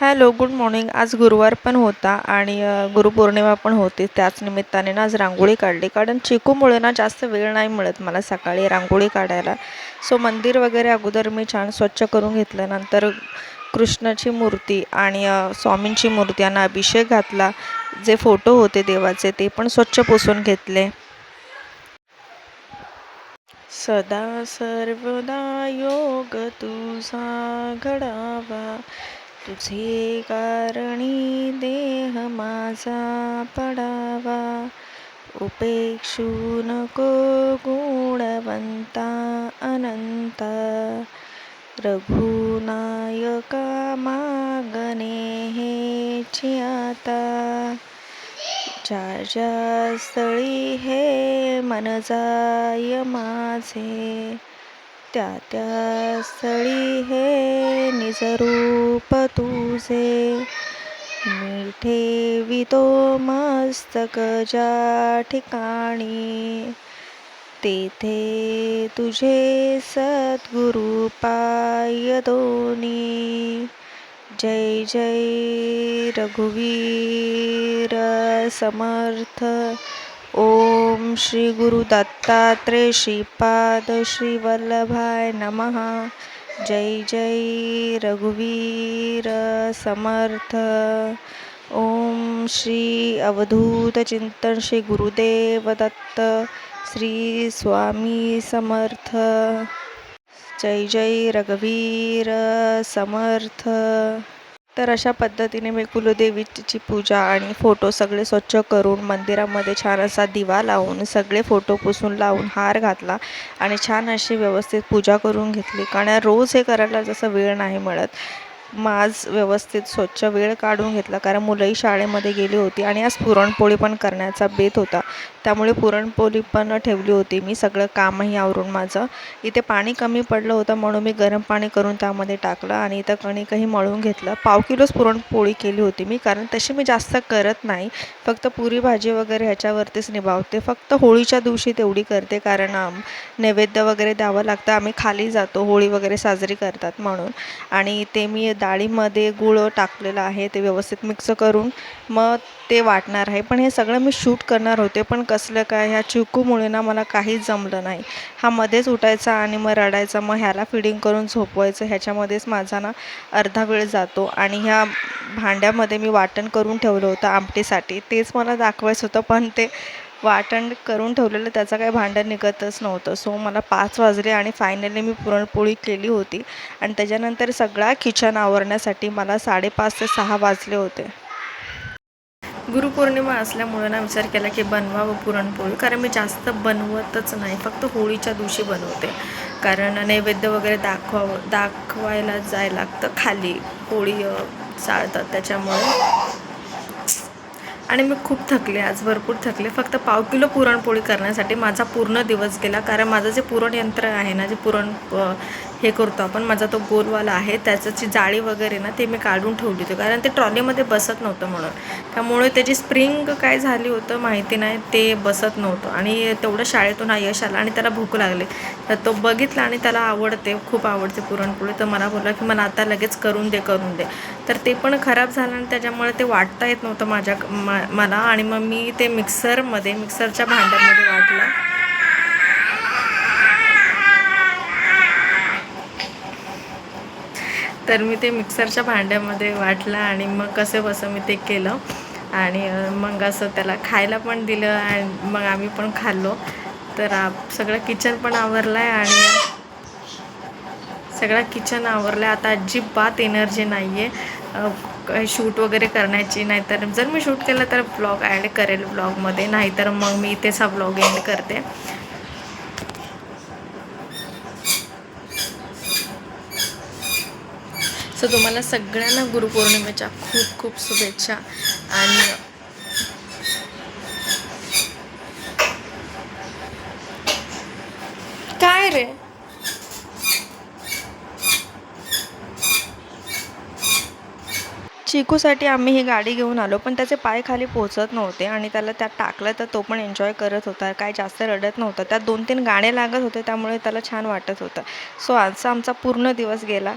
Hello good morning. आज गुरुवार पण होता आणि गुरुपौर्णिमा पण होती. त्याच निमित्ताने ना आज रांगोळी काढली. कारण चिकूमुळे ना जास्त वेळ नाही मिळत मला सकाळी रांगोळी काढायला. सो मंदिर वगैरे अगोदर मी छान स्वच्छ करून घेतलं नंतर कृष्णाची मूर्ती आणि स्वामींची मूर्ती यांना अभिषेक घातला. जे फोटो होते देवाचे ते पण स्वच्छ पुसून घेतले. सदा सर्वदा योग तुझा घडावा. तुझे कारणी देह माझा पडावा. उपेक्षू नको गुणवंता अनंता. रघुनायका मागणे हे आता. ज्या ज्या स्थळी हे मन जाय माझे त्या त्या स्थळी हे निजरूप तुझे. मी ठेवितो मस्तक ज्या ठिकाणी. तेथे तुझे सद्गुरु पाय दोनी. जय जय रघुवीर समर्थ. ओम श्री गुरु दत्तात्रय श्रीपाद श्री वल्लभाय नमः। जय जय रघुवीर समर्थ। ओम श्री अवधूत चिंतन श्री गुरुदेव दत्त श्री स्वामी समर्थ। जय जय रघुवीर समर्थ। तर अशा पद्धतीने मी कुलदेवीची पूजा आणि फोटो सगळे स्वच्छ करून मंदिरामध्ये छान असा दिवा लावून सगळे फोटो पुसून लावून हार घातला आणि छान अशी व्यवस्थित पूजा करून घेतली. कारण रोज हे करायला जसं वेळ नाही मिळत माज व्यवस्थित स्वच्छ वेळ काढून घेतला कारण मुलंही शाळेमध्ये गेली होती आणि आज पुरणपोळी पण करण्याचा बेत होता. त्यामुळे पुरणपोळी पण ठेवली होती. मी सगळं कामही आवरून माझं इथे पाणी कमी पडलं होतं म्हणून मी गरम पाणी करून त्यामध्ये टाकलं आणि इथं कणिकही मळून घेतलं. पाव किलोच पुरणपोळी केली होती मी कारण तशी मी जास्त करत नाही. फक्त पुरी भाजी वगैरे ह्याच्यावरतीच निभावते. फक्त होळीच्या दिवशी तेवढी करते कारण आम- नैवेद्य वगैरे द्यावं लागतं. आम्ही खाली जातो होळी वगैरे साजरी करतात म्हणून. आणि ते मी डाळीमध्ये गूळ टाकलेलं आहे ते व्यवस्थित मिक्स करून मग ते वाटणार आहे. पण हे सगळं मी शूट करणार होते पण कसलं काय ह्या चिकूमुळे ना मला काहीच जमलं नाही. हा मध्येच उठायचा आणि मग रडायचा मग ह्याला फिडिंग करून झोपवायचं ह्याच्यामध्येच माझा ना अर्धा वेळ जातो. आणि ह्या भांड्यामध्ये मी वाटण करून ठेवलं होतं आमटीसाठी. तेच मला दाखवायचं होतं पण ते वाटण करून ठेवलेलं त्याचं काही भांडण निघतच नव्हतं. सो मला पाच वाजले आणि फायनली मी पुरणपोळी केली होती. आणि त्याच्यानंतर सगळा किचन आवरण्यासाठी मला साडेपाच ते सहा वाजले होते. गुरुपौर्णिमा असल्यामुळे ना विचार केला की बनवावं पुरणपोळी. कारण मी जास्त बनवतच नाही. फक्त होळीच्या दिवशी बनवते. कारण नैवेद्य वगैरे दाखवावं दाखवायला जायला लागतं. खाली होळी चाळतात त्याच्यामुळे आणि मी खूप थकले आज भरपूर थकले. फक्त पाव किलो पुरणपोळी करण्यासाठी माझा पूर्ण दिवस गेला. कारण माझं जे पुरण यंत्र आहे ना जे पुरण हे करतो आपण. माझा तो गोलवाला आहे. त्याची जाळी वगैरे ना ते मी काढून ठेवली होती. कारण ते ट्रॉलीमध्ये बसत नव्हतं म्हणून. त्यामुळे त्याची स्प्रिंग काय झाली होतं माहिती नाही. ते बसत नव्हतं. आणि तेवढं शाळेतून हा यश आला आणि त्याला भूक लागली. तर तो बघितला आणि त्याला आवडते. खूप आवडते पुरणपोळी. तर मला बोलला की मला आता लगेच करून दे करून दे. तर ते पण खराब झालं आणि त्याच्यामुळे ते वाटता येत नव्हतं माझ्या मला. आणि मग मी ते मिक्सरमध्ये मिक्सरच्या भांड्यामध्ये वाटलं. तर मी ते मिक्सरच्या भांड्यामध्ये वाटलं आणि मग कसं बसं मी ते केलं. आणि मग असं त्याला खायला पण दिलं आणि मग आम्ही पण खाल्लो. तर आप सगळं किचन पण आवरलं आहे आणि सगळं किचन आवरलं आहे आता अजिबात एनर्जी नाही आहे शूट वगैरे करण्याची नाहीतर जर मी शूट केलं तर ब्लॉग ॲड करेल ब्लॉगमध्ये. नाहीतर मग मी इथेच हा ब्लॉग एंड करते. सो तुम्हाला सगळ्यांना गुरुपौर्णिमेच्या खूप खूप शुभेच्छा. आणि काय रे? चिकूसाठी आम्ही ही गाडी घेऊन आलो पण त्याचे पाय खाली पोचत नव्हते आणि त्याला त्यात टाकलं तर तो पण एन्जॉय करत होता. काय जास्त रडत नव्हता. त्यात दोन तीन गाणे लागत होते त्यामुळे त्याला छान वाटत होतं. सो आजचा आमचा पूर्ण दिवस गेला.